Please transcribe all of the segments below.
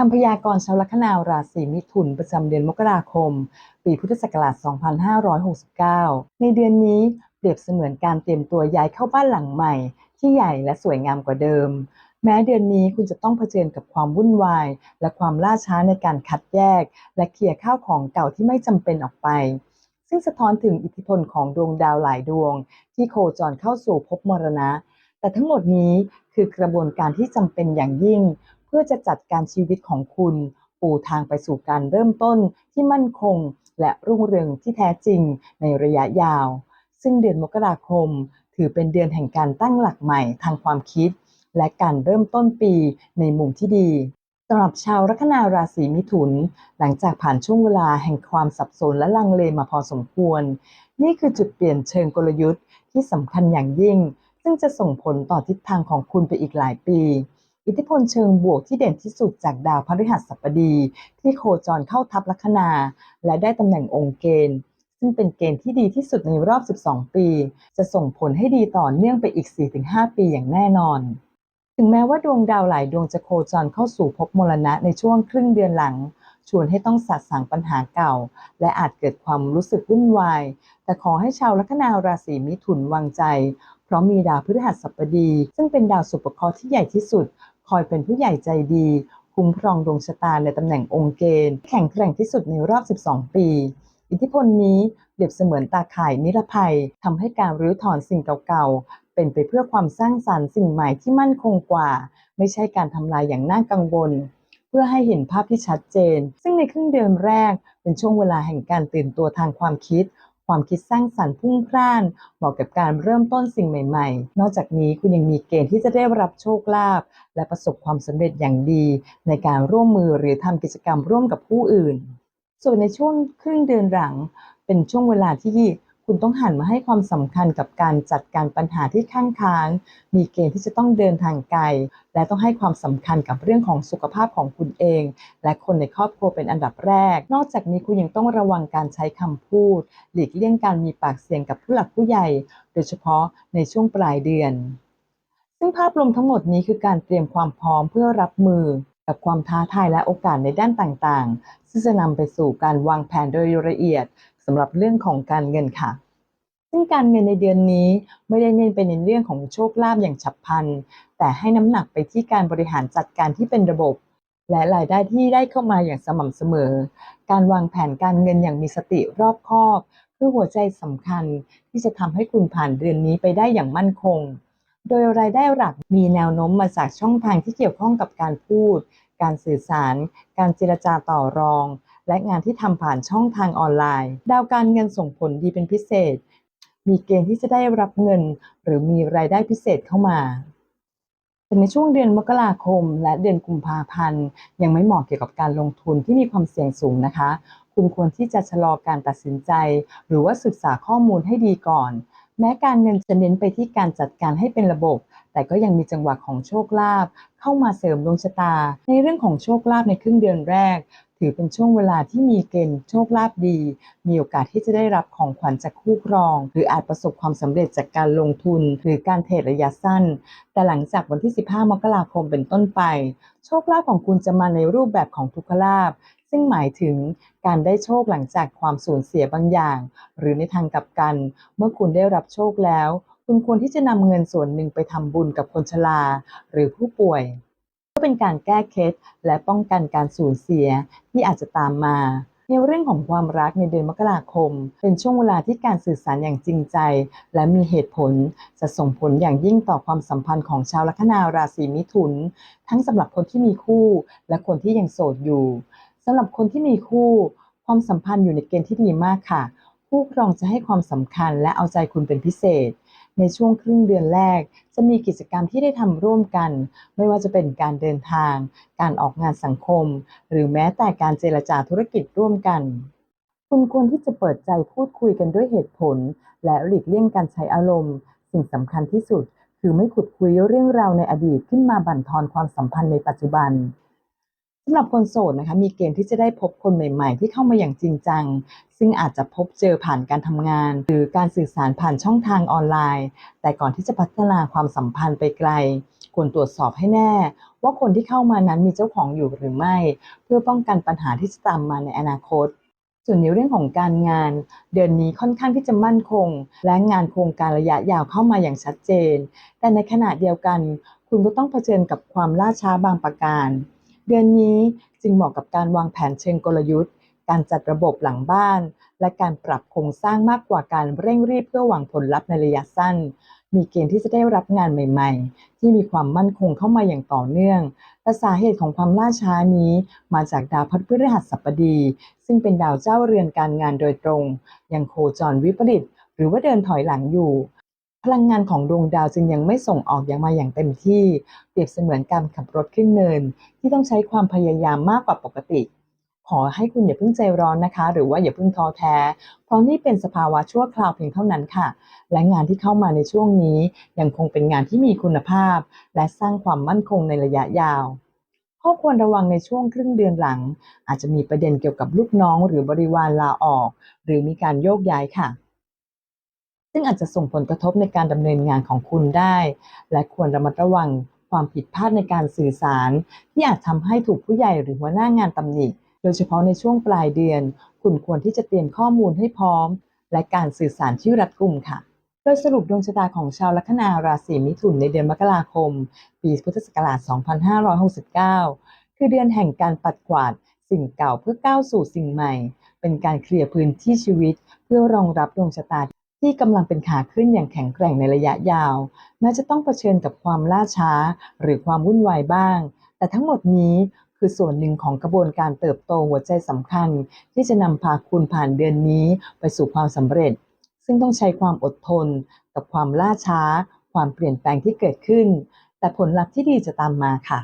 คำพยากรณ์ชาวลัคนาราศีมิถุนประจำเดือนมกราคม ปีพุทธศักราช 2569 ในเดือนนี้เปรียบเสมือนการเตรียมตัวย้ายเข้าบ้านหลังใหม่ ที่ใหญ่และสวยงามกว่าเดิม แม้เดือนนี้คุณจะต้องเผชิญกับความวุ่นวาย และความล่าช้าในการคัดแยก และเคลียร์ข้าวของเก่าที่ไม่จำเป็นออกไป ซึ่งสะท้อนถึงอิทธิพลของดวงดาวหลายดวง ที่โคจรเข้าสู่ภพมรณะ แต่ทั้งหมดนี้คือกระบวนการที่จำเป็นอย่างยิ่ง เพื่อจะจัดการชีวิตของคุณ ปูทางไปสู่การเริ่มต้นที่มั่นคง และรุ่งเรืองที่แท้จริงในระยะยาว ซึ่งเดือนมกราคม ถือเป็นเดือนแห่งการตั้งหลักใหม่ทางความคิด และการเริ่มต้นปีในมุมที่ดีสำหรับชาวลัคนาราศีมิถุน หลังจากผ่านช่วงเวลาแห่งความสับสนและลังเลมาพอสมควร นี่คือจุดเปลี่ยนเชิงกลยุทธ์ที่สำคัญอย่างยิ่ง ซึ่งจะส่งผลต่อทิศทางของคุณไปอีกหลายปี อิทธิพลเชิงบวกที่เด่นที่สุดจากดาวพฤหัสบดี ที่โคจรเข้าทับลัคนา และได้ตำแหน่งองค์เกณฑ์ ซึ่งเป็นเกณฑ์ที่ดีที่สุดในรอบ 12 ปี จะส่งผลให้ดีต่อเนื่องไปอีก 4-5 ปีอย่างแน่นอน ถึงแม้ว่าดวงดาวหลายดวงจะโคจรเข้าสู่ภพมรณะในช่วงครึ่งเดือนหลังชวนให้ต้องสะสางปัญหาเก่า และอาจเกิดความรู้สึกวุ่นวาย แต่ขอให้ชาวลัคนาราศีมิถุนวางใจ เพราะมีดาวพฤหัสบดี ซึ่งเป็นดาวสุปเคราะห์ที่ใหญ่ที่สุด คอยเป็นผู้ใหญ่ใจดีคุ้มครองดวงชะตาในตำแหน่งองค์เกณฑ์แข็งแกร่งที่สุดในรอบ 12 ปี อิทธิพลนี้เปรียบเสมือนตาข่ายนิรภัยทำให้การรื้อถอนสิ่งเก่าๆ เป็นไปเพื่อความสร้างสรรค์สิ่งใหม่ที่มั่นคงกว่า ไม่ใช่การทำลายอย่างน่ากังวลเพื่อให้เห็นภาพที่ชัดเจน ซึ่งในครึ่งเดือนแรกเป็นช่วงเวลาแห่งการตื่นตัวทางความคิด ความคิดสร้างสรรค์พุ่งพล่าน เหมาะกับการเริ่มต้นสิ่งใหม่ๆ นอกจากนี้คุณยังมีเกณฑ์ที่จะได้รับโชคลาภและประสบความสำเร็จอย่างดี ในการร่วมมือหรือทำกิจกรรมร่วมกับผู้อื่น ส่วนในช่วงครึ่งเดือนหลัง เป็นช่วงเวลาที่ คุณต้องหันมาให้ความสำคัญกับการจัดการปัญหาที่ข้างค้าง มีเกณฑ์ที่จะต้องเดินทางไกล และต้องให้ความสำคัญกับเรื่องของสุขภาพของคุณเอง และคนในครอบครัวเป็นอันดับแรก นอกจากนี้คุณยังต้องระวังการใช้คำพูด หลีกเลี่ยงการมีปากเสียงกับผู้หลักผู้ใหญ่ โดยเฉพาะในช่วงปลายเดือน ซึ่งภาพรวมทั้งหมดนี้คือการเตรียมความพร้อมเพื่อรับมือกับความท้าทายและโอกาสในด้านต่างๆ ซึ่งจะนำไปสู่การวางแผนโดยละเอียดสำหรับเรื่องของการเงินค่ะ ซึ่งการเงินในเดือนนี้ไม่ได้เน้นไปในเรื่องของโชคลาภอย่างฉับพลัน แต่ให้น้ำหนักไปที่การบริหารจัดการที่เป็นระบบ และรายได้ที่ได้เข้ามาอย่างสม่ำเสมอ การวางแผนการเงินอย่างมีสติรอบคอบคือหัวใจสำคัญที่จะทำให้คุณผ่านเดือนนี้ไปได้อย่างมั่นคง โดยรายได้หลักมีแนวโน้มมาจากช่องทางที่เกี่ยวข้องกับการพูด การสื่อสาร การเจรจาต่อรอง และงานที่ทำผ่านช่องทางออนไลน์ ดาวการเงินส่งผลดีเป็นพิเศษ มีเกณฑ์ที่จะได้รับเงิน หรือมีรายได้พิเศษเข้ามาแต่ในช่วงเดือนมกราคม และเดือนกุมภาพันธ์ ยังไม่เหมาะเกี่ยวกับการลงทุนที่มีความเสี่ยงสูงนะคะ คุณควรที่จะชะลอการตัดสินใจ หรือว่าศึกษาข้อมูลให้ดีก่อน แม้การเงินจะเน้นไปที่การจัดการให้เป็นระบบ แต่ก็ยังมีจังหวะของโชคลาภเข้ามาเสริมดวงชะตา ในเรื่องของโชคลาภในครึ่งเดือนแรก ถือเป็นช่วงเวลาที่มีเกณฑ์โชคลาภดี มีโอกาสที่จะได้รับของขวัญจากคู่ครอง หรืออาจประสบความสำเร็จจากการลงทุน หรือการเทรดระยะสั้น แต่หลังจากวันที่ 15 มกราคมเป็นต้นไป โชคลาภของคุณจะมาในรูปแบบของทุกขลาภ ซึ่งหมายถึงการได้โชคหลังจากความสูญเสียบางอย่าง หรือในทางกลับกัน เมื่อคุณได้รับโชคแล้ว คุณควรที่จะนำเงินส่วนหนึ่งไปทำบุญกับคนชราหรือผู้ป่วยเพื่อเป็นการแก้เคล็ดและป้องกันการสูญเสียที่อาจจะตามมาในเรื่องของความรักในเดือนมกราคม เป็นช่วงเวลาที่การสื่อสารอย่างจริงใจ และมีเหตุผลจะส่งผลอย่างยิ่งต่อความสัมพันธ์ของชาวลัคนาราศีมิถุน ทั้งสำหรับคนที่มีคู่และคนที่ยังโสดอยู่ สำหรับคนที่มีคู่ ความสัมพันธ์อยู่ในเกณฑ์ที่ดีมากค่ะ คู่ครองจะให้ความสำคัญและเอาใจคุณเป็นพิเศษ ในช่วงครึ่งเดือนแรก จะมีกิจกรรมที่ได้ทำร่วมกัน ไม่ว่าจะเป็นการเดินทาง การออกงานสังคม หรือแม้แต่การเจรจาธุรกิจร่วมกันคุณควรที่จะเปิดใจพูดคุยกันด้วยเหตุผล และหลีกเลี่ยงการใช้อารมณ์ สิ่งสำคัญที่สุด คือไม่ขุดคุยเรื่องราวในอดีตขึ้นมาบั่นทอนความสัมพันธ์ในปัจจุบันำหรับคนโสดนะคะมีเกณฑ์ที่จะได้พบคนใหม่ ๆ ที่เข้ามาอย่างจริงจัง ซึ่งอาจจะพบเจอผ่านการทำงาน หรือการสื่อสารผ่านช่องทางออนไลน์ แต่ก่อนที่จะพัฒนาความสัมพันธ์ไปไกลคควรตรวจสอบให้แน่ ว่าคนที่เข้ามานั้นมีเจ้าของอยู่หรือไม่ เพื่อป้องกันปัญหาที่จะตามมาในอนาคต ส่วนในเรื่องของการงาน เดือนนี้ค่อนข้างที่จะมั่นคง และงานโครงการระยะยาวเข้ามาอย่างชัดเจน แต่ในขณะเดียวกัน คุณก็ต้องเผชิญกับความล่าช้าบางประการ เดือนนี้จึงเหมาะกับการวางแผนเชิงกลยุทธ์ การจัดระบบหลังบ้าน และการปรับโครงสร้างมากกว่าการเร่งรีบเพื่อหวังผลลัพธ์ในระยะสั้น มีเกณฑ์ที่จะได้รับงานใหม่ๆ ที่มีความมั่นคงเข้ามาอย่างต่อเนื่อง แต่สาเหตุของความล่าช้านี้ มาจากดาวพฤหัสบดี ซึ่งเป็นดาวเจ้าเรือนการงานโดยตรง ยังโคจรวิปริตหรือว่าเดินถอยหลังอยู่ พลังงานของดวงดาวจึงยังไม่ส่งออกอย่างมาอย่างเต็มที่ เปรียบเสมือนการขับรถขึ้นเนิน ที่ต้องใช้ความพยายามมากกว่าปกติ ขอให้คุณอย่าเพิ่งใจร้อนนะคะ หรือว่าอย่าเพิ่งท้อแท้ เพราะนี่เป็นสภาวะชั่วคราวเพียงเท่านั้นค่ะ และงานที่เข้ามาในช่วงนี้ยังคงเป็นงานที่มีคุณภาพ และสร้างความมั่นคงในระยะยาวข้อควรระวังในช่วงครึ่งเดือนหลัง อาจจะมีประเด็นเกี่ยวกับลูกน้องหรือบริวารลาออก หรือมีการโยกย้ายค่ะ ซึ่งอาจจะส่งผลกระทบในการดำเนินงานของคุณได้ และควรระมัดระวังความผิดพลาดในการสื่อสาร ที่อาจทำให้ถูกผู้ใหญ่หรือหัวหน้างานตำหนิ โดยเฉพาะในช่วงปลายเดือน คุณควรที่จะเตรียมข้อมูลให้พร้อม และการสื่อสารที่รัดกุมค่ะ โดยสรุปดวงชะตาของชาวลัคนาราศีมิถุนในเดือนมกราคม ปีพุทธศักราช 2569 คือเดือนแห่งการปัดกวาดสิ่งเก่าเพื่อก้าวสู่สิ่งใหม่ เป็นการเคลียร์พื้นที่ชีวิต เพื่อรองรับดวงชะตา ที่กำลังเป็นขาขึ้นอย่างแข็งแกร่งในระยะยาว แม้จะต้องเผชิญกับความล่าช้าหรือความวุ่นวายบ้าง แต่ทั้งหมดนี้คือส่วนหนึ่งของกระบวนการเติบโตหัวใจสำคัญ ที่จะนำพาคุณผ่านเดือนนี้ไปสู่ความสำเร็จ ซึ่งต้องใช้ความอดทน กับความล่าช้า ความเปลี่ยนแปลงที่เกิดขึ้น แต่ผลลัพธ์ที่ดีจะตามมาค่ะ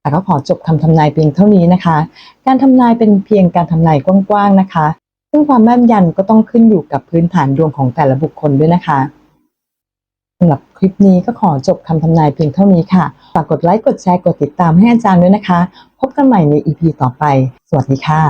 แต่ก็ขอจบคำทำนายเพียงเท่านี้นะคะ การทำนายเป็นเพียงการทำนายกว้างๆนะคะ ซึ่งความแม่นยันก็ต้องขึ้นอยู่กับพื้นฐานดวงของแต่ละบุคคลด้วยนะคะสำหรับคลิปนี้ก็ขอจบคำทำนายเพียงเท่านี้ค่ะ ฝากกดไลค์ กดแชร์ กดติดตามให้อาจารย์ด้วยนะคะ พบกันใหม่ใน EP ต่อไป สวัสดีค่ะ